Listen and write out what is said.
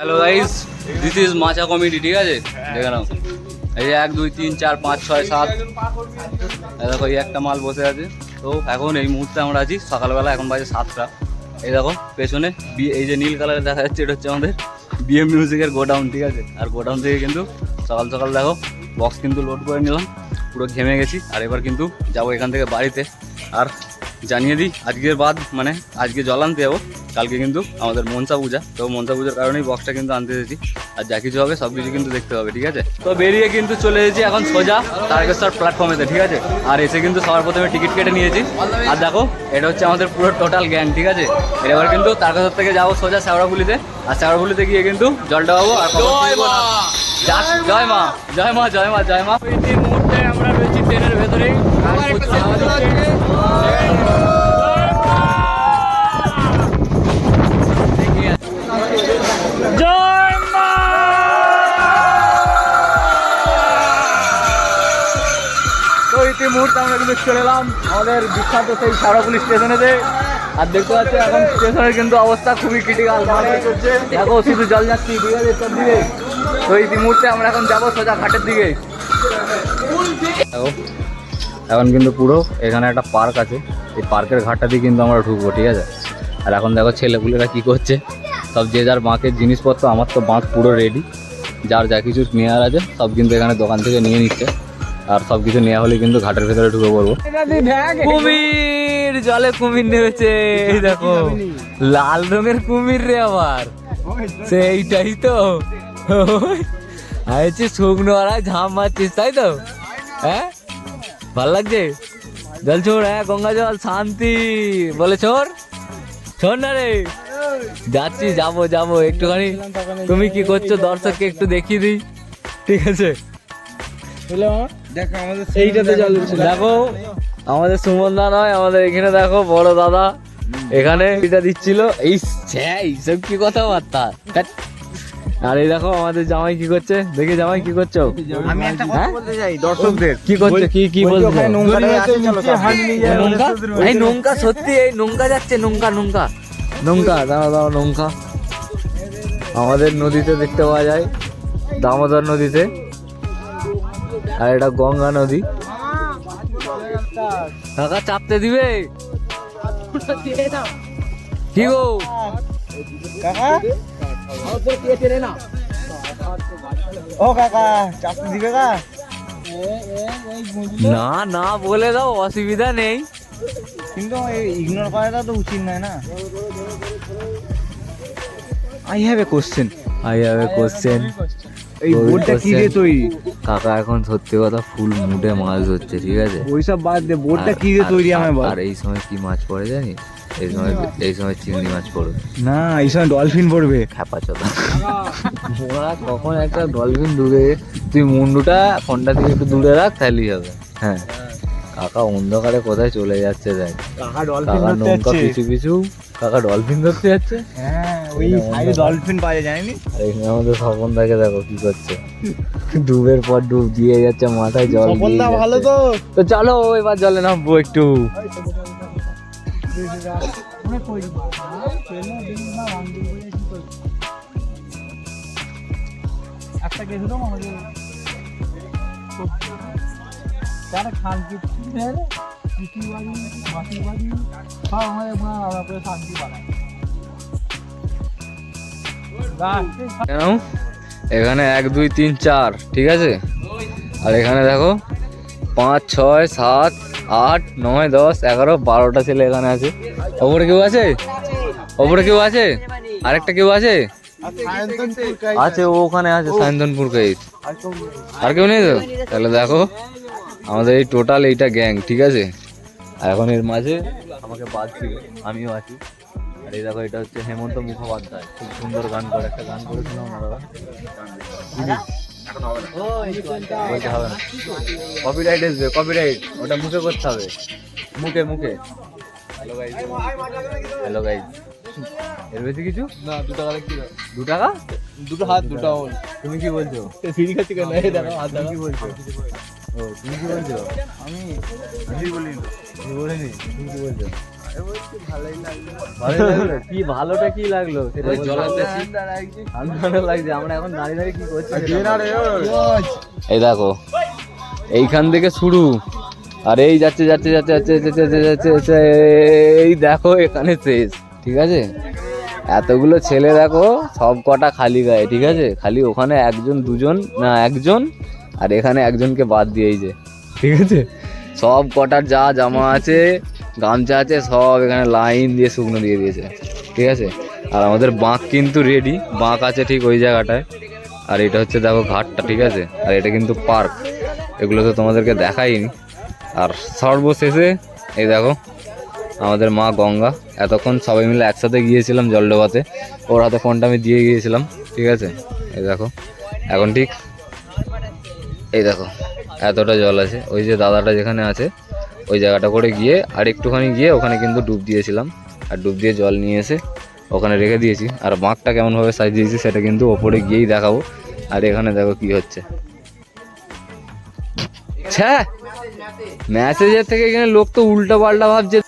Hello guys this is মাচা committee ঠিক আছে? দেখে নাও। এই এক, দুই, তিন, চার, পাঁচ, ছয়, সাত। দেখো, এই একটা মাল বসে আছে। তো এখন এই মুহূর্তে আমরা আছি সকালবেলা, এখন বাজে সাতটা। এই দেখো, পেছনে এই যে নীল কালারে দেখা যাচ্ছে, এটা হচ্ছে আমাদের বিএম মিউজিকের গোডাউন, ঠিক আছে? আর গোডাউন থেকে কিন্তু সকাল সকাল দেখো বক্স কিন্তু লোড করে নিলাম। পুরো ঘেমে গেছি, আর এবার কিন্তু যাব এখান থেকে বাড়িতে। আর জানিয়ে দিই, আজকের বাদ মানে আজকে জল আনতে যাব, কালকে কিন্তু আমাদের মনসা পূজা। তো মনসা পূজার কারণেই বক্সটা কিন্তু আনতে এসেছি। আর যা কিছু হবে, সব কিছু কিন্তু দেখতে হবে, ঠিক আছে? তো বেরিয়ে কিন্তু চলে এসেছি এখন সোজা তারকেশ্বর প্ল্যাটফর্মেতে ঠিক আছে? আর এসে কিন্তু সবার প্রথমে টিকিট কেটে নিয়েছি। আর দেখো, এটা হচ্ছে আমাদের পুরো টোটাল গ্যাং ঠিক আছে? এবার কিন্তু তারকেশ্বর থেকে যাব সোজা শ্যাওড়াগুলিতে আর শ্যাওড়াগুলিতে গিয়ে কিন্তু জলটা পাবো আর জয় মা জয় মা জয় মা জয় মা। এই মুহূর্তে আমরা রয়েছি ট্রেনের ভেতরেই। তো ইতি মুহূর্তে আমরা কিন্তু চলে এলাম আমাদের বিখ্যাত সেই সারাপুলি স্টেশনেতে আর দেখতে পাচ্ছি এখন স্টেশনের কিন্তু অবস্থা খুবই ক্রিটিক্যাল দেখো, শুধু জল যাচ্ছি ঠিক আছে সব দিকে। তো ইতি মুহূর্তে আমরা এখন যাব সোজা ঘাটের দিকে। এখন কিন্তু পুরো এখানে একটা পার্ক আছে। এই পার্কের ঘাটটা দিয়ে কিন্তু আমরা ঢুকবো, ঠিক আছে? আর এখন দেখো ছেলেপুলেরা কি করছে। সব যে যার বাঁকের জিনিসপত্র, আমার তো বাঁক পুরো রেডি যার যা কিছু নেওয়ার আছে, সব কিন্তু এখানে দোকান থেকে নিয়ে নিচ্ছে। আর সব কিছু নেওয়া হলে কিন্তু ঘাটের ভেতরে ঢুকে পড়ব। কুমির জলে কুমির নেমেছে এই দেখো। লাল রঙের কুমির রে আবার। সেইটাই তো। আইছি শুকনো আর ঝাম মারছিস তাই তো? হ্যাঁ? ভালো লাগছে? জল ছোড় হ্যাঁ গঙ্গা জল শান্তি। বলে ছোড়। শোন না রে। যাচ্ছি যাব যাব। একটুখানি তুমি কি করছ দর্শককে একটু দেখিয়ে দিই। ঠিক আছে? দেখো আমাদের এইটাতে জল উঠছে দেখো আমাদের সুমন দা নয় আমাদের এখানে দেখো বড় দাদা। এখানে এটা দিচ্ছিল। এই এইসব কি কথাবার্তা? আর এই দেখো আমাদের জামাই কি করছে? দেখি জামাই কি করছ? আমি একটা কথা হ্যাঁ? বলতে চাই দর্শকদের। কি করছে? কি কি বলছো সব। এই নৌকা সত্যি এই নৌকা যাচ্ছে নৌকা নৌকা। নৌকা দাঁড়াও দাঁড়াও নৌকা। আমাদের নদীতে দেখতে পাওয়া যায় দামোদর নদীতে। আর এটা গঙ্গা নদী। কাকা চাপতে দিবে? কি গো? কাকা? ও কাকা চাকরি দিবে কা না না বলে দাও অসুবিধা নেই। কিন্তু ইগনোর করাটা তো উচিত নয় না। I have a question I have a question এই ওই কি দিয়ে তৈরি কাকা এখন সত্যি কথা ফুল মুডে মাছ ধরছে ঠিক আছে? ওইসব বাদ দে বোর্ডটা কি দিয়ে তৈরি আমায় বল। আর এই সময় কি মাছ পড়ে জানিস? এই সময় এই সময় চিংড়ি মাছ পড়বে না এই সময় ডলফিন পড়বে। খ্যাপা চোদা। ওরা কখন একটা ডলফিন দূরে তুই মুন্ডুটা ফোনটা থেকে একটু দূরে রাখ তাহলেই হবে। হ্যাঁ। কাকা অন্ধকারে কোথায় চলে যাচ্ছে দেখ। কাকা ডলফিন কাকা ধরতে নৌকা যাচ্ছে। পিছু পিছু কাকা ডলফিন ধরতে যাচ্ছে? হ্যাঁ। ওই সাইডে ডলফিন পাওয়া যায় জানিনি আর এখানে আমাদের স্বপন দেখো কি করছে। ডুবের পর ডুব দিয়ে যাচ্ছে মাথায় জল দিয়ে ভালো তো? তো চলো এবার জলে নামবো একটু। একটা গেছিল আমাকে তার খাল কৃষি বাড়ি মাটির বাড়ি সব আমাদের আলাদা করে শান্তি বাড়ায় কেন? এখানে এক, দুই, তিন, চার, ঠিক আছে? আর এখানে দেখো, পাঁচ, ছয়, সাত, আট, নয়, দশ, এগারো, বারোটা ছেলে এখানে আছে। ওপরে কেউ আছে? ওপরে কেউ আছে? আরেকটা কেউ আছে? আছে ওখানে আছে, সায়ন্তনপুর কেস আর কেউ নেই তো? তাহলে দেখো, আমাদের এই টোটাল এইটা গ্যাং, ঠিক আছে? আর এখন এর মাঝে আমাকে বাদ ছিল আমিও আছি। এই দেখো এটা হচ্ছে হেমন্ত মুখোপাধ্যায়। খুব সুন্দর গান করে একটা গান করেছিল ওনারা বলতে হবে না। কপিরাইট আসবে কপিরাইট ওটা মুখে করতে হবে। মুখে মুখে। হ্যালো গাইজ হ্যালো গাইজ এর বেশি কিছু? না দু টাকা কি দু টাকা? দুটো হাত দুটো আঙুল। তুমি কি বলছো? ফিরি খাচ্ছি কেন? এই দেখো হাত তুমি দেখো কি বলছো? ও তুমি কি বলছো? আমি আমি বলি তুমি বলিনি? তুমি কি বলছো? এই দেখো এইখান থেকে শুরু। আর এই যাচ্ছে যাচ্ছে যাচ্ছে যাচ্ছে যাচ্ছে যাচ্ছে এই দেখো এখানে শেষ। ঠিক আছে? এতগুলো ছেলে দেখো সব কটা খালি গায়ে ঠিক আছে? খালি ওখানে একজন দুজন না একজন আর এখানে একজনকে বাদ দিয়েই যে। ঠিক আছে? সব কটার যা জামা আছে গামছা আছে সব এখানে লাইন দিয়ে শুকনো দিয়ে দিয়েছে, ঠিক আছে? আর আমাদের বাঁক কিন্তু রেডি বাঁক আছে ঠিক ওই জায়গাটায়। আর এটা হচ্ছে দেখো ঘাটটা, ঠিক আছে? আর এটা কিন্তু পার্ক এগুলো তো তোমাদেরকে দেখাইনি। আর সর্বশেষে এই দেখো, আমাদের মা গঙ্গা, এতক্ষণ সবাই মিলে একসাথে গিয়েছিলাম জল ডোবাতে ওর হাতে ফোনটা আমি দিয়ে গিয়েছিলাম, ঠিক আছে? এই দেখো, এখন ঠিক এই দেখো, এতটা জল আছে। ওই যে দাদাটা যেখানে আছে ওই জায়গাটা করে গিয়ে আর একটুখানি গিয়ে ওখানে কিন্তু ডুব দিয়েছিলাম। আর ডুব দিয়ে জল নিয়ে এসে ওখানে রেখে দিয়েছি। আর বাঁকটা কেমনভাবে সাজিয়েছি সেটা কিন্তু ওপরে গিয়েই দেখাবো। আর এখানে দেখো কি হচ্ছে। হ্যাঁ মেসেজের থেকে এখানে লোক তো উল্টা পাল্টা ভাবছে।